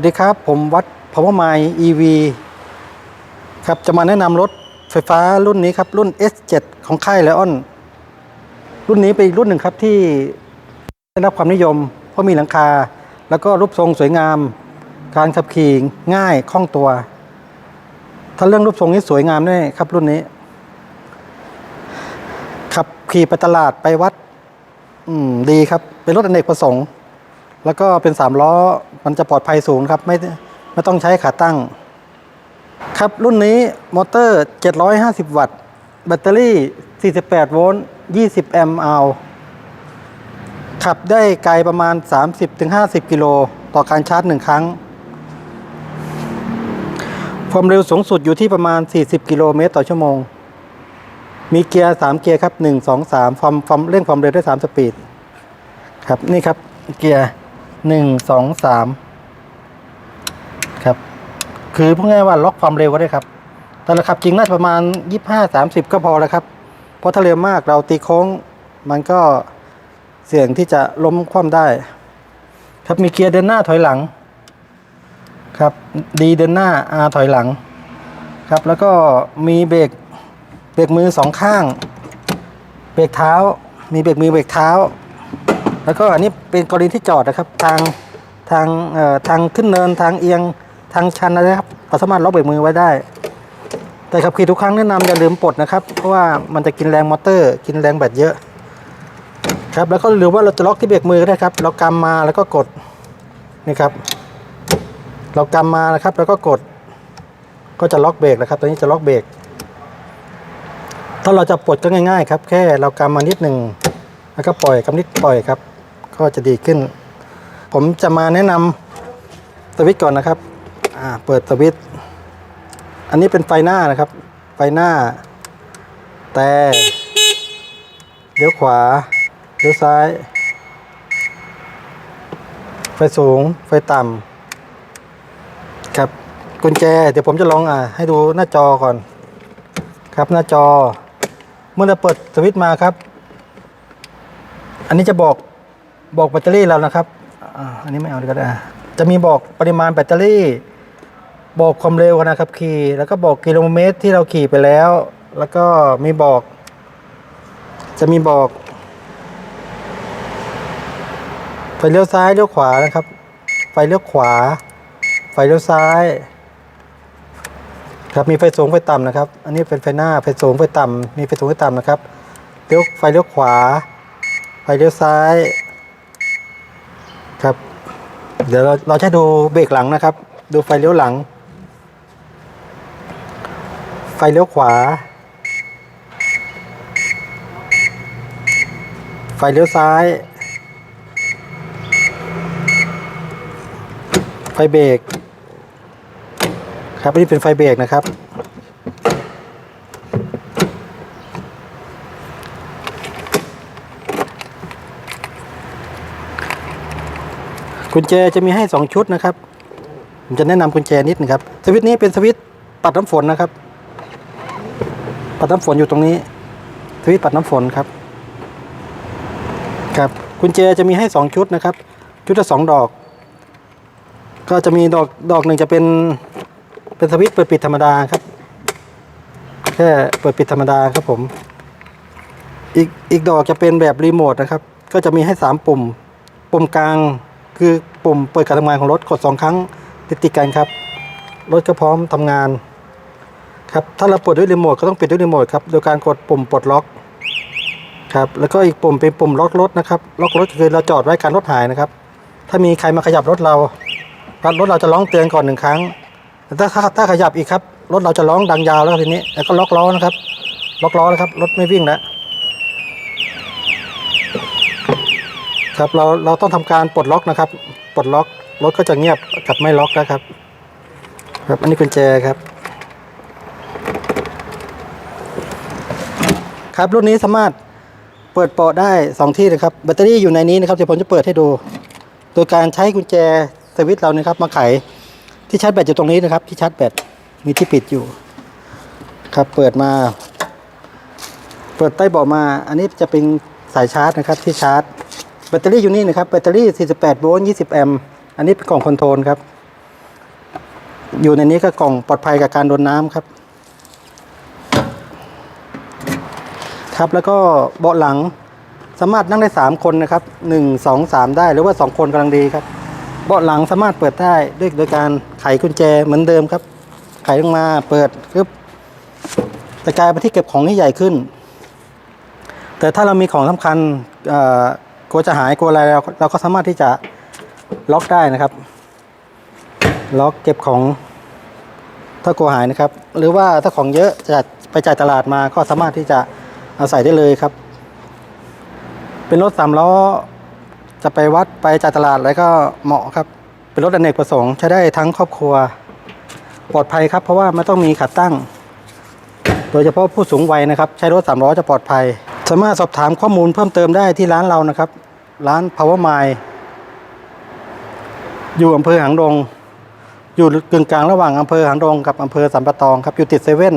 วัสดีครับ ผมวัด Power m i EV ครับจะมาแนะนำรถไฟฟ้ารุ่นนี้ครับ รุ่น S7 ของค่ายไลออน รุ่นนี้เป็นอีกรุ่นหนึ่งครับที่ได้รับความนิยม เพราะมีหลังคา แล้วก็รูปทรงสวยงาม การขับขี่ง่ายคล่องตัว ถ้าเรื่องรูปทรงนี้สวยงามแน่ครับรุ่นนี้ ขับขี่ไปตลาดไปวัด อืมดีครับ เป็นรถอเนกประสงค์ แล้วก็เป็นสามล้อมันจะปลอดภัยสูงครับ ไม่ไม่ต้องใช้ขาตั้ง ครับรุ่นนี้มอเตอร์ 750 วัตต์ แบตเตอรี่ 48 โวลต์ 20 แอมป์อาวขับได้ไกลประมาณ 30-50 กิโลต่อการชาร์จ 1 ครั้ง ความเร็วสูงสุดอยู่ที่ประมาณ 40 กิโลเมตรต่อชั่วโมง มีเกียร์ 3 เกียร์ครับ 1 2 3 ความความเร่งความเร็วได้ 3 สปีด ครับ นี่ครับเกียร์ 1 2 3ครับ คือพูดง่ายว่าล็อกความเร็วก็ได้ครับ แต่ระขับจริงน่าจะประมาณ25 30ก็พอแล้วครับ เพราะถ้าเร็วมากเราตีโค้ง มันก็เสี่ยงที่จะล้มคว่ำได้ ครับมีเกียร์เดินหน้าถอยหลัง ครับดีเดินหน้า R ถอยหลัง ครับแล้วก็มีเบรกเบรกมือสองข้าง เบรกเท้า มีเบรกมือเบรกเท้า แล้วก็อันนี้เป็นกรณีที่จอดนะครับทางทางเอ่อทางขึ้นเนินทางเอียงทางชันนะครับเราสามารถล็อกเบรกมือไว้ได้ แต่ขับขี่ทุกครั้งแนะนำอย่าลืมปลดนะครับ เพราะว่ามันจะกินแรงมอเตอร์ กินแรงแบตเยอะ ครับแล้วก็หรือว่าเราจะล็อกที่เบรกมือก็ได้ครับ เรากำมาแล้วก็กดนี่ครับ เรากำมานะครับ แล้วก็กด ก็จะล็อกเบรกนะครับ ตัวนี้จะล็อกเบรกถ้าเราจะปลดก็ง่ายๆครับ แค่เรากำมานิดหนึ่งแล้วก็ปล่อยกำนิดปล่อยครับ ก็จะดีขึ้น ผมจะมาแนะนำสวิตช์ก่อนนะครับอ่าเปิดสวิตช์อันนี้เป็นไฟหน้านะครับ ไฟหน้า แต่เลี้ยวขวาเลี้ยวซ้าย ไฟสูง ไฟต่ำครับกุญแจ เดี๋ยวผมจะลองอ่าให้ดูหน้าจอก่อน ครับหน้าจอ เมื่อเราเปิดสวิตช์มาครับ อันนี้จะบอก บอกแบตเตอรี่เรานะครับอ่าอันนี้ไม่เอาดีก็ได้จะมีบอกปริมาณแบตเตอรี่ บอกความเร็วขณะขับขี่แล้วก็บอกกิโลเมตรที่เราขี่ไปแล้ว แล้วก็มีบอก จะมีบอกไฟเลี้ยวซ้ายเลี้ยวขวานะครับ ไฟเลี้ยวขวา ไฟเลี้ยวซ้าย ครับมีไฟสูงไฟต่ำนะครับ อันนี้เป็นไฟหน้าไฟสูงไฟต่ำมีไฟสูงไฟต่ำนะครับเลี้ยวไฟเลี้ยวขวา ไฟเลี้ยวซ้าย ครับ เดี๋ยวเราเราจะดูเบรกหลังนะครับ ดูไฟเลี้ยวหลัง ไฟเลี้ยวขวา ไฟเลี้ยวซ้าย ไฟเบรกครับนนี้เป็นไฟเบรกนะครับ กุญแจจะมีให้ 2 ชุดนะครับ ผมจะแนะนำกุญแจนิดนึงครับ สวิตช์นี้เป็นสวิตช์ปัดน้ำฝนนะครับ ปัดน้ำฝนอยู่ตรงนี้ สวิตช์ปัดน้ำฝนครับ ครับกุญแจจะมีให้ 2 ชุดนะครับ ชุดละสองดอก ก็จะมีดอกดอกหนึ่งจะเป็นเป็นสวิตช์เปิดปิดธรรมดาครับ แค่เปิดปิดธรรมดาครับผม อีกอีกดอกจะเป็นแบบรีโมทนะครับ ก็จะมีให้ 3 ปุ่ม ปุ่มกลาง คือปุ่มเปิดการทำงานของรถกด 2 ครั้งติดติดกันครับ รถก็พร้อมทำงานครับถ้าเราปิดด้วยรีโมทก็ต้องปิดด้วยรีโมทครับโดยการกดปุ่มปลดล็อกครับแล้วก็อีกปุ่มเป็นปุ่มล็อกรถนะครับล็อกรถคือเราจอดไว้การรถหายนะครับ ถ้ามีใครมาขยับรถเรารถเราจะร้องเตือนก่อนหนึ่งครั้งแต่ถ้าถ้าขยับอีกครับรถเราจะร้องดังยาวแล้วทีนี้แล้วก็ล็อกล้อนะครับ ล็อกล้อแล้วครับรถไม่วิ่งแล้ว ครับเราเราต้องทำการปลดล็อกนะครับ ปลดล็อกรถก็จะเงียบกับไม่ล็อกนะครับ ครับอันนี้กุญแจครับ ครับรุ่นนี้สามารถเปิดเปาะได้สองที่นะครับแบตเตอรี่อยู่ในนี้นะครับเดี๋ยวผมจะเปิดให้ดู โดยการใช้กุญแจสวิตช์เรานะครับ มาไขที่ชาร์จแบตอยู่ตรงนี้นะครับ ที่ชาร์จแบตมีที่ปิดอยู่ ครับเปิดมา เปิดใต้เบาะมา อันนี้จะเป็นสายชาร์จนะครับที่ชาร์จ แบตเตอรี่อยู่นี่นะครับแบตเตอรี่ 48 โวลต์ 20 แอมป์อันนี้เป็นกล่องคอนโทรลครับ อยู่ในนี้ก็กล่องปลอดภัยกับการโดนน้ำครับ ครับแล้วก็เบาะหลังสามารถนั่งได้สามคนนะครับหนึ่งสองสามได้หรือว่าสองคนกำลังดีครับ เบาะหลังสามารถเปิดได้ด้วยโดยการไขกุญแจเหมือนเดิมครับ ไขลงมาเปิดปึ๊บแต่กลายเป็นที่เก็บของที่ใหญ่ขึ้น แต่ถ้าเรามีของสำคัญอ่อ กลัวจะหายกลัวอะไรเราเราก็สามารถที่จะล็อกได้นะครับ ล็อกเก็บของถ้ากลัวหายนะครับ หรือว่าถ้าของเยอะจะไปจ่ายตลาดมาก็สามารถที่จะเอาใส่ได้เลยครับ เป็นรถสามล้อจะไปวัดไปจ่ายตลาดอะไรก็เหมาะครับ เป็นรถอเนกประสงค์ใช้ได้ทั้งครอบครัวปลอดภัยครับ เพราะว่าไม่ต้องมีขาตั้ง โดยเฉพาะผู้สูงวัยนะครับ ใช้รถสามล้อจะปลอดภัย สามารถสอบถามข้อมูลเพิ่มเติมได้ที่ร้านเรานะครับ ร้าน Power Mile อยู่อำเภอหางดง อยู่กึ่งกลางระหว่างอำเภอหางดงกับอำเภอสันปะตองครับอยู่ติดเซเว่น